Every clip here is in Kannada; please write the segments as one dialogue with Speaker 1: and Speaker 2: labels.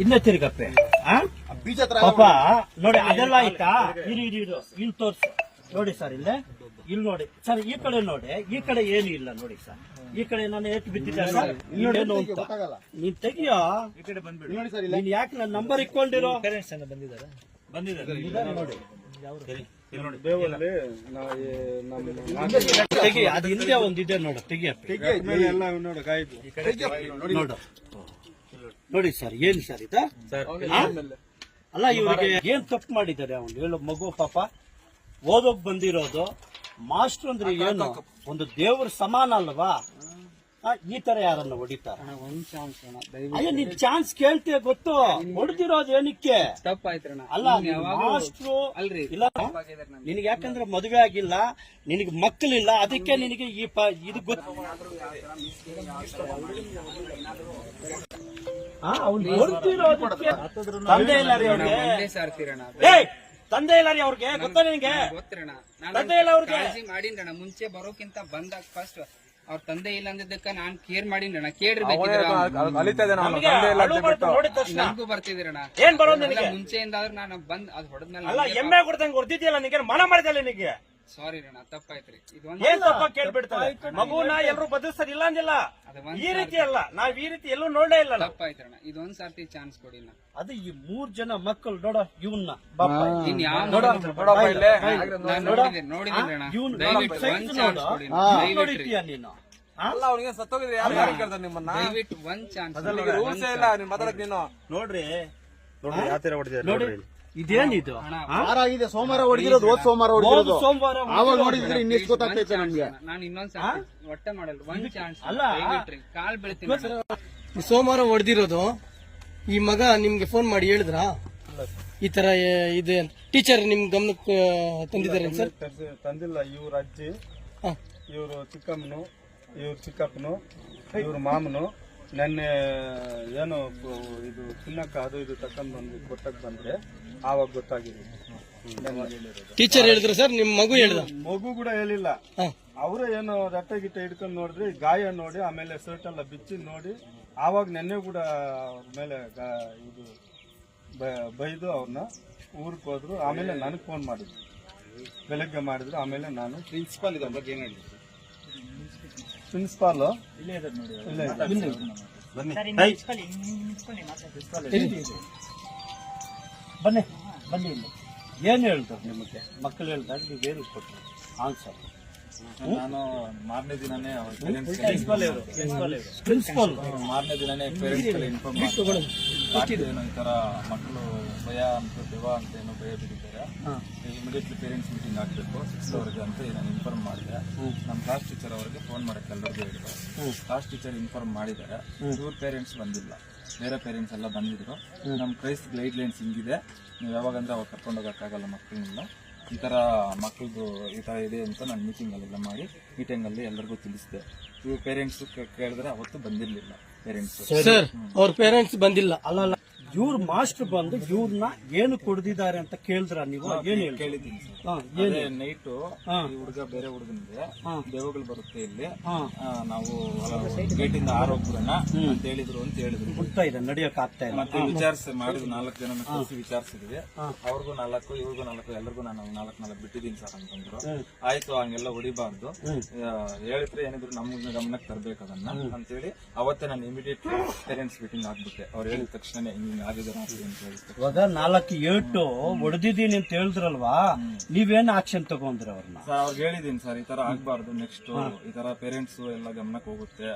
Speaker 1: ಇನ್ನ ತಿರುಗಪ್ಪೆ ಆ?
Speaker 2: ಬೀಜ
Speaker 1: ಪಾಪ ನೋಡಿ ಅದೆಲ್ಲ ಆಯ್ತಾ? ಇರಿ ಇರಿ ಇರು ಇಲ್ಲಿ ತೋರ್ಸು. ನೋಡಿ ಸರ್ ಇಲ್ಲೇ? ಇಲ್ಲಿ ನೋಡಿ. ಸರ್ ಈ ಕಡೆ ನೋಡಿ ಈ ಕಡೆ ಏನು ಇಲ್ಲ ನೋಡಿ ಸರ್. ಈ ಕಡೆ ನಾನು ಏಟ್ ಬಿದ್ದಿದ್ದೆ ಸರ್. ಇಲ್ಲೇನು ಅಂತ. ನೀನ್ ತೆಗಿಯೋ?
Speaker 3: ಈ ಕಡೆ ಬಂದ್ಬಿಡಿ.
Speaker 2: ಇಲ್ಲಿ ನೋಡಿ ಸರ್ ಇಲ್ಲ.
Speaker 1: ನೀನ್ ಯಾಕೆ ನನ್ನ ನಂಬರ್ ಇಕ್ಕೊಂಡಿರೋ
Speaker 3: ಬಂದಿದ್ದಾರೆ.
Speaker 1: ಇದಾರೆ ನೋಡಿ.
Speaker 3: ಸರಿ ಇಲ್ಲಿ ನೋಡಿ.
Speaker 4: ನಾವು ಈ ನಮ್ಮ
Speaker 1: ತೆಗಿ ಅದು ಹಿಂದೆ ಒಂದಿದೆ ನೋಡು ತೆಗಿಯಪ್ಪ
Speaker 4: ನೋಡ ಎಲ್ಲ ನೋಡು ಕಾಯ್ದು.
Speaker 3: ಈ ಕಡೆ ನೋಡಿ
Speaker 1: ಸರ್ ಏನ್ ಸರ್ ಇದ?
Speaker 3: ಸರ್
Speaker 1: ಅಲ್ಲ ಇವರಿಗೆ ಏನ್ ತಪ್ಪು ಮಾಡಿದ್ದಾರೆ ಅವನು ಹೇಳು ಮಗು ಪಾಪ. ಓದೋಕ್ ಬಂದಿರೋದು ಮಾಸ್ಟರ್ ಅಂದ್ರೆ ಏನು ಒಂದು ದೇವ್ರ ಸಮಾನ ಅಲ್ವಾ? ಈ ತರ ಯಾರನ್ನ ಹೊಡಿತಾರೆ? ಅಯ್ಯೋ ನೀನ್ ಚಾನ್ಸ್ ಕೇಳ್ತೀಯ ಗೊತ್ತು? ಹೊಡೆದಿರೋದು ಏನಕ್ಕೆ? ಅಲ್ಲ ಮಾಸ್ಟ್ರು
Speaker 5: ಅಲ್ರಿ
Speaker 1: ಇಲ್ಲ ನಿನಗೆ. ಯಾಕಂದ್ರೆ ಮದುವೆ ಆಗಿಲ್ಲ ನಿನಗೆ ಮಕ್ಕಳಿಲ್ಲ ಅದಕ್ಕೆ ನಿನಗೆ ಈ ಇದು ಗೊತ್ತು. ತಂದೆ ಇಲ್ಲ ರೀ ಅವ್ರಿಗೆ. ತಂದೆ ಇಲ್ಲ ರೀ ಅವ್ರಿಗೆ ಗೊತ್ತಾ ನಿನಗೆ
Speaker 5: ಗೊತ್ತಿರಣ.
Speaker 1: ತಂದೆ ಇಲ್ಲ ಅವ್ರಿಗೆ?
Speaker 5: ಮಾಡಿನ್ರಣ ಮುಂಚೆ ಬರೋಕ್ಕಿಂತ ಬಂದಾಗ ಫಸ್ಟ್ ಅವ್ರ ತಂದೆ ಇಲ್ಲ ಅಂದಿದ್ದಕ್ಕ ನಾನ್ ಕೇರ್ ಮಾಡಿನ್ರಣ ಕೇಳಿರ್ಬೇಕು
Speaker 1: ನಮಗೆ ಅಳು ಬರುತ್ತೆ ನೋಡಿದ ತಕ್ಷಣ.
Speaker 5: ನನ್ಗೂ ಬರ್ತಿದಿರಣ
Speaker 1: ಏನ್ ಬರೋದು ನಿನಗೆ?
Speaker 5: ಮುಂಚೆಯಿಂದ ಆದ್ರೆ ನಾನು ಬಂದ್ ಅದ್ ಹೊಡೆದ್ಮೇಲೆ
Speaker 1: ಅಲ್ಲ ಎಮ್ಮೆ ಕೊಡ್ದಂಗೆ ಹೊಡ್ದಿದ್ಯಲ್ಲ ನಿನಗೆ ಮನ ಮಾಡಿದಲ್ಲ ನಿನಗೆ
Speaker 5: ಸಾರಿ ರಣ ತಪ್ಪಾಯ್ತ್ರಿ. ಇದೊಂದ್
Speaker 1: ಏನ್ ತಪ್ಪ ಕೇಳ್ಬಿಡ್ತಾರೆ ಮಗುನ ಇಲ್ಲ ಅಂದಿಲ್ಲ ಈ ರೀತಿ ಅಲ್ಲ ನಾವ್ ಈ ರೀತಿ ಎಲ್ಲೂ ನೋಡೇ ಇಲ್ಲ ನಾವು.
Speaker 5: ತಪ್ಪಾಯ್ತ್ರಣ ಇದೊಂದ್ ಸರ್ತಿ ಚಾನ್ಸ್ ಕೊಡಿ ನಾ.
Speaker 1: ಅದು ಈ ಮೂರ್ ಜನ ಮಕ್ಕಳು ನೋಡೋ ಇವನ್ನ ನೋಡಿದೀನಿ
Speaker 5: ಇನ್ ಯಾವ
Speaker 1: ನೋಡ
Speaker 5: ನಾನ್ ನೋಡಿದ್ದೀನಿ ನೋಡಿದ್ದೀನಣ್ಣ
Speaker 1: ಇವ್ನು
Speaker 5: ದಯವಿಟ್ಟು
Speaker 1: size
Speaker 5: ಒಂದ್
Speaker 1: ನೋಡು.
Speaker 5: ಚಾನ್ಸ್ ಕೊಡಿ
Speaker 1: ಹಾ.
Speaker 5: ದಯವಿಟ್ಟು
Speaker 1: ನೋಡಿದ್ಯಾ ನೀನು? ಆ?
Speaker 5: ದಯವಿಟ್ಟು ಒಂದ್ ಚಾನ್ಸ್
Speaker 1: ನೋಡ್ರಿ.
Speaker 4: ನೋಡ್ರಿ ಯಾವ ತರ ಹೊಡೆದಿದ್ದಾರೆ
Speaker 1: ನೋಡಿ.
Speaker 4: ನೋಡ್ರಿ ಇಲ್ಲಿ.
Speaker 1: ಇದೇನಿದು?
Speaker 2: ಆಗಿದೆ ಸೋಮವಾರ ಹೊಡೆದಿರೋದು ಹೋದ್ ಸೋಮವಾರ ಹೊಡೆದಿರೋದು.
Speaker 1: ಸೋಮವಾರ
Speaker 2: ಆವಾಗ ನೋಡಿದ್ರೆ ಇನ್ನೆಷ್ಟು ಗೊತ್ತಾಗ್ತೈತೆ ನಮ್ಗೆ.
Speaker 5: ನಾನು ಇನ್ನೊಂದ್ ಒಟ್ಟೆ ಮಾಡಲ್ಲ ಒಂದ್ ಚಾನ್ಸ್
Speaker 1: ಅಲ್ಲ.
Speaker 5: ಕಾಲ್ ಬೆಳಿತೀನಿ
Speaker 6: ಈ ಸೋಮವಾರ ಹೊಡೆದಿರೋದು ಈ ಮಗ ನಿಮ್ಗೆ ಫೋನ್ ಮಾಡಿ ಹೇಳಿದ್ರಾ? ಈ ತರ ಇದೆ ಟೀಚರ್ ನಿಮ್ ಗಮನಕ್ಕೆ ತಂದಿದ್ದಾರೆ ಸರ್?
Speaker 4: ತಂದಿಲ್ಲ. ಇವ್ರ ಅಜ್ಜಿ. ಇವರು ಚಿಕ್ಕಮ್ಮನು ಇವ್ರ ಚಿಕ್ಕಪ್ಪನು ಇವ್ರ ಮಾಮನು ನೆನ್ನೆ ಏನು ಇದು ತಿನ್ನಕ್ಕ ಅದು ಇದು ತಕೊಂಡ್ ಬಂದು ಕೊಟ್ಟಕ್ ಬಂದ್ರೆ ಆವಾಗ ಗೊತ್ತಾಗಿದೆ.
Speaker 6: ಟೀಚರ್ ಹೇಳಿದ್ರು ಸರ್ ನಿಮ್ ಮಗು ಹೇಳಿದ?
Speaker 4: ಮಗು ಕೂಡ ಹೇಳಿಲ್ಲ. ಅವರು ಏನು ರಟ್ಟ ಗಿಟ್ಟ ಹಿಡ್ಕೊಂಡು ನೋಡಿದ್ರೆ ಗಾಯ ನೋಡಿ ಆಮೇಲೆ ಶರ್ಟ್ ಎಲ್ಲ ಬಿಚ್ಚಿ ನೋಡಿ ಆವಾಗ ನೆನ್ನೆ ಕೂಡ ಅವ್ರ ಮೇಲೆ ಗಾ- ಇದು ಬ- ಬೈದು ಅವ್ರನ್ನ ಊರಿಗೆ ಹೋದ್ರು. ಆಮೇಲೆ ನನಗೆ ಫೋನ್ ಮಾಡಿದ್ರು. ಬೆಳಗ್ಗೆ ಮಾಡಿದ್ರು. ಆಮೇಲೆ ನಾನು
Speaker 2: ಪ್ರಿನ್ಸಿಪಾಲ್ ಇದ್ರ ಬಗ್ಗೆ ಏನು ಹೇಳಿದ್ರು?
Speaker 4: ಪ್ರಿನ್ಸಿಪಾಲು
Speaker 1: ಇಲ್ಲೇ ಇದೆ ನೋಡಿ
Speaker 4: ಇಲ್ಲ
Speaker 1: ಬನ್ನಿ. ಬನ್ನಿ ಬನ್ನಿ ಇಲ್ಲಿ. ಏನು ಹೇಳ್ತಾರೆ ನಿಮಗೆ? ಮಕ್ಕಳು ಹೇಳ್ತಾರೆ ನೀವು ಏನು ಕೊಟ್ಟರು ಆನ್ಸರ್
Speaker 7: ನಾನು ಮಾರನೇ ದಿನನೇ ಅವ್ರ
Speaker 1: ಪ್ರಿನ್ಸಿಪಲ್ ಇವರು ಪ್ರಿನ್ಸಿಪಾಲ್
Speaker 7: ಮಾರನೇ ದಿನನೇ ಪೇರೆಂಟ್ಸ್ ಇನ್ಫಾರ್ಮ್ ಮಾಡಿದ್ರು ಏನೋ ಈ ಮಕ್ಕಳು ಭಯ ಅಂತ ದೇವ ಅಂತ ಏನೋ ಭಯ ಬಿಟ್ಟಿದ್ದಾರೆ. ಇಮಿಡಿಯೇಟ್ಲಿ ಪೇರೆಂಟ್ಸ್ ಮೀಟಿಂಗ್ ಆಗಬೇಕು ಸಿಕ್ಸ್ ಅವರಿಗೆ ಅಂತ ನಾನು ಇನ್ಫಾರ್ಮ್ ಮಾಡಿದೆ. ನಮ್ಮ ಕ್ಲಾಸ್ ಟೀಚರ್ ಅವರಿಗೆ ಫೋನ್ ಮಾಡಕ್ಕೆ ಎಲ್ಲರಿಗೂ ಹೇಳಿದ್ರು ಕ್ಲಾಸ್ ಟೀಚರ್ ಇನ್ಫಾರ್ಮ್ ಮಾಡಿದ್ದಾರೆ. ಇವ್ರ ಪೇರೆಂಟ್ಸ್ ಬಂದಿಲ್ಲ. ಬೇರೆ ಪೇರೆಂಟ್ಸ್ ಎಲ್ಲ ಬಂದಿದ್ರು. ನಮ್ಮ ಕ್ರೈಸ್ ಗೈಡ್ ಲೈನ್ಸ್ ಹಿಂಗಿದೆ. ನೀವು ಯಾವಾಗಂದ್ರೆ ಅವಾಗ ಕರ್ಕೊಂಡು ಹೋಗೋಕ್ಕಾಗಲ್ಲ ಮಕ್ಕಳನ್ನೆಲ್ಲ. ಈ ಥರ ಮಕ್ಕಳದು ಈ ಥರ ಇದೆ ಅಂತ ನಾನು ಮೀಟಿಂಗಲ್ಲೆಲ್ಲ ಮಾಡಿ ಮೀಟಿಂಗಲ್ಲಿ ಎಲ್ಲರಿಗೂ ತಿಳಿಸಿದೆ. ಇವು ಪೇರೆಂಟ್ಸು ಕೇಳಿದ್ರೆ ಅವತ್ತು ಬಂದಿರಲಿಲ್ಲ ಪೇರೆಂಟ್ಸ್
Speaker 6: ಸರ್. ಅವ್ರ ಪೇರೆಂಟ್ಸ್ ಬಂದಿಲ್ಲ.
Speaker 1: ಅಲ್ಲ ಅಲ್ಲ ಇವ್ರ ಮಾಸ್ಟರ್ ಬಂದು ಇವ್ರನ್ನ ಏನು ಕುಡ್ದಿದ್ದಾರೆ ಅಂತ ಕೇಳಿದ್ರ ನೀವು? ಏನ್ ಹೇಳಿ
Speaker 7: ಕೇಳಿದ್ದೀನಿ ಅದೇ ನೈಟು ಈ ಹುಡುಗ ಬೇರೆ ಹುಡುಗನಿಗೆ ದೇವಗಳು ಬರುತ್ತೆ ಇಲ್ಲಿ. ಆ, ನಾವು ಗೇಟ್ ಇಂದ ಅಂತ ಹೇಳಿದ್ರು ಅಂತ ಹೇಳಿದ್ರು.
Speaker 1: ಗೊತ್ತಾ ಇದೆ ನಡಿಯಕ್ ಆಗ್ತಾ ಇಲ್ಲ.
Speaker 7: ಮತ್ತೆ ವಿಚಾರಿಸಿ ಮಾಡಿದ್ರು ನಾಲ್ಕು ಜನ ಕೂಸಿ ವಿಚಾರಿಸಿದ್ವಿ. ಅವ್ರಿಗೂ ನಾಲ್ಕು ಇವ್ರಿಗೂ ನಾಲ್ಕು ಎಲ್ಲರಿಗೂ ನಾನು ನಾಲ್ಕು ನಾಲ್ಕು ಬಿಟ್ಟಿದ್ದೀನಿ ಸರ್ ಅಂತಂದ್ರು. ಆಯ್ತು ಹಂಗೆಲ್ಲ ಹೊಡಿಬಾರ್ದು. ಆ, ಹೇಳಿದ್ರೆ ಏನಿದ್ರು ನಮ್ಮ ಗಮನಕ್ಕೆ ತರ್ಬೇಕು ಅದನ್ನ ಅಂತೇಳಿ ಅವತ್ತೇ ನಾನು ಇಮಿಡಿಯೇಟ್ ಪೇರೆಂಟ್ಸ್ ಮೀಟಿಂಗ್ ಆಗ್ಬಿಟ್ಟೆ. ಅವ್ರು ಹೇಳಿದ ತಕ್ಷಣ ಹಿಂಗ್
Speaker 1: ಇವಾಗ ನಾಲ್ಕು ಏಟು ಹೊಡೆದಿದ್ದೀನಿ ಅಂತ ಹೇಳಿದ್ರಲ್ವಾ? ನೀವೇನ್ ಆಕ್ಷನ್ ತಗೊಂಡ್ರಿ ಅವ್ರನ್ನ?
Speaker 7: ಸರ್ ಅವ್ರಿಗೆ ಹೇಳಿದೀನಿ ಸರ್ ಈ ತರ ಆಗ್ಬಾರ್ದು ನೆಕ್ಸ್ಟ್ ಈ ತರ ಪೇರೆಂಟ್ಸ್ ಎಲ್ಲ ಗಮನಕ್ಕೆ ಹೋಗುತ್ತೆ.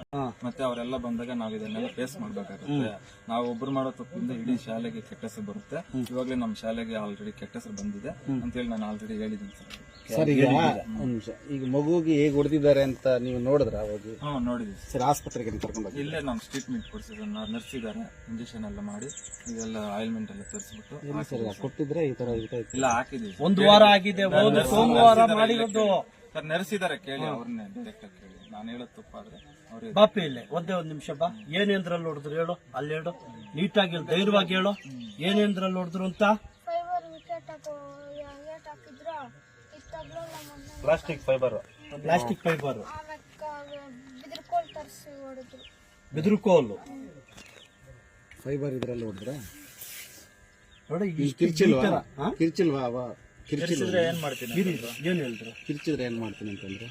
Speaker 7: ಮತ್ತೆ ಅವರೆಲ್ಲ ಬಂದಾಗ ನಾವ್ ಇದನ್ನೆಲ್ಲ ಫೇಸ್ ಮಾಡ್ಬೇಕಾಗುತ್ತೆ. ನಾವು ಒಬ್ರು ಮಾಡೋ ತಪ್ಪಿಂದ ಇಡೀ ಶಾಲೆಗೆ ಕೆಟ್ಟ ಹೆಸರು ಬರುತ್ತೆ. ಇವಾಗ್ಲೇ ನಮ್ಮ ಶಾಲೆಗೆ ಆಲ್ರೆಡಿ ಕೆಟ್ಟ ಹೆಸರು ಬಂದಿದೆ ಅಂತೇಳಿ ನಾನು ಆಲ್ರೆಡಿ ಹೇಳಿದ್ದೀನಿ ಸರ್.
Speaker 2: ಸರ್ ಈಗ ಒಂದ್ ನಿಮಿಷ. ಈಗ ಮಗುಗೆ ಹೇಗೆ ಹೊಡೆದಿದ್ದಾರೆ ಅಂತ ನೀವು ನೋಡಿದ್ರ ಅವಾಗ?
Speaker 7: ಹಾ ನೋಡಿದೀವಿ ಸರ್.
Speaker 2: ಆಸ್ಪತ್ರೆಗೆ ಕರ್ಕೊಂಡು
Speaker 7: ಇಲ್ಲೇ ನಮ್ ಟ್ರೀಟ್ಮೆಂಟ್ ಕೊಡ್ಸಿದ್ರು ನರ್ಸಿದ್ದಾರೆ ಇದಾರೆ ಇಂಜೆಕ್ಷನ್ ಎಲ್ಲ ಮಾಡಿ. ಇದೆಲ್ಲ ಆಯಿಲ್ಮೆಂಟ್ ಎಲ್ಲ ತರಿಸ್ಬಿಟ್ಟು
Speaker 2: ಸರ್ ಕೊಟ್ಟಿದ್ರೆ ಈ ತರ
Speaker 7: ಇಲ್ಲ ಹಾಕಿದೀವಿ
Speaker 1: ಒಂದು ವಾರ ಆಗಿದೆ ಒಂದು ಸೋಮವಾರ ಮಾಡಿರೋದು.
Speaker 7: ಸರ್ ನೆರೆಸಿದ್ದಾರೆ ಕೇಳಿ ಅವ್ರನ್ನೇ ಡೈರೆಕ್ಟ್ ಆಗಿ ಕೇಳಿ. ನಾನು ಹೇಳೋದು ತಪ್ಪಾದ್ರೆ ಅವ್ರಿಗೆ
Speaker 1: ಬಾಪಿ ಇಲ್ಲೇ ಒಂದೇ ಒಂದ್ ನಿಮಿಷ ಬಾ. ಏನೇಂದ್ರಲ್ಲಿ ಹೊಡೆದ್ರು ಹೇಳು ಅಲ್ಲಿ ಹೇಳು. ನೀಟಾಗಿ ಹೇಳು, ಧೈರ್ಯವಾಗಿ ಹೇಳು. ಏನೇಂದ್ರಲ್ಲಿ ಹೊಡೆದ್ರು ಅಂತ?
Speaker 8: ಫೈಬರ್ ವಿಕೆಟ್ ಹಾಕಿದ್ರ? ಇತ್ತಾಗ್ಲೂ ನಮ್ಮ
Speaker 3: ಪ್ಲಾಸ್ಟಿಕ್ ಫೈಬರ್
Speaker 1: ಪ್ಲಾಸ್ಟಿಕ್ ಫೈಬರ್
Speaker 8: ಬಿದಿರು ಕೋಲು ತರಿಸಿ ಹೊಡೆದ್ರು.
Speaker 1: ಬೆದರುಕೋಲು.
Speaker 2: ಫೈಬರ್ ಇದ್ರಲ್ಲಿ ಹೊಡೆದ್ರೆ
Speaker 1: ನೋಡಿ
Speaker 2: ಈ ಕಿರ್ಚಿಲ್ವಾ? ಕಿರ್ಚಿಲ್ವಾ ಅವ? ಕಿರ್ಚಿಲ್ವಾ?
Speaker 3: ಏನ್ ಮಾಡ್ತೀನಿ
Speaker 1: ಏನ್ ಹೇಳಿದ್ರು?
Speaker 2: ಕಿರ್ಚಿದ್ರೆ ಏನ್ ಮಾಡ್ತೀನಿ ಅಂತಂದ್ರೆ?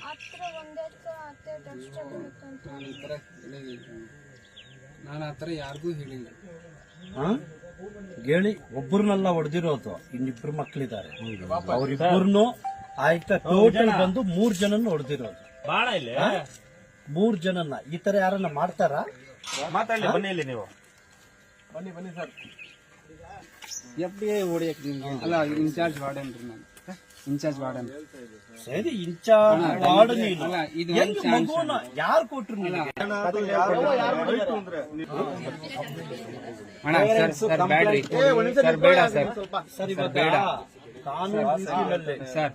Speaker 5: ನಾನು ಆ ಥರ ಯಾರಿಗೂ ಹೇಳಿಲ್ಲ.
Speaker 1: ಹಾ? ಹೇಳಿ ಒಬ್ಬರನ್ನೆಲ್ಲ ಹೊಡೆದಿರೋದು. ಇನ್ನಿಬ್ರು ಮಕ್ಕಳಿದ್ದಾರೆ ಅವ್ರಿಬ್ಬರನ್ನು ಆಯ್ತಾ ಟೋಟಲ್ ಬಂದು ಮೂರ್ ಜನನ್ನ ಹೊಡೆದಿರೋದು.
Speaker 3: ಬಾಳ ಇಲ್ಲ?
Speaker 1: ಮೂರ್ ಜನನ್ನ. ಈ ತರ ಯಾರನ್ನ ಮಾಡ್ತಾರಾ?
Speaker 3: ಮಾತಾಡಲಿ ಬನ್ನಿ ಇಲ್ಲಿ ನೀವು.
Speaker 2: ಎಫ್ ಡಿ ಐ ಹೊಡಿಯಕ್ ನಿಮ್ಗೆ
Speaker 5: ಅಲ್ಲ ಇನ್ಚಾರ್ಜ್ ವಾರ್ಡನ್ ರೀ ನಾನು ಇನ್ಚಾರ್ಜ್ ವಾರ್ಡನ್
Speaker 1: ಸರಿ ಇನ್ಚಾರ್ಜ್ ವಾರ್ಡ್ ನೀನು
Speaker 5: ಅಲ್ಲ, ಇದು
Speaker 1: ಹೆಂಗ್ ಮಗುನ ಯಾರು ಕೊಟ್ರು ನಿನಗೆ?
Speaker 5: ಅಣ್ಣ ಸರ್ ಸರ್ ಬ್ಯಾಡ್ರಿ ಸರ್ ಬೇಡ ಸರ್
Speaker 1: ಸರ್ ಇವಾಗ ಕಾನೂನು ರೀತಿಯಲ್ಲಿ
Speaker 5: ಸರ್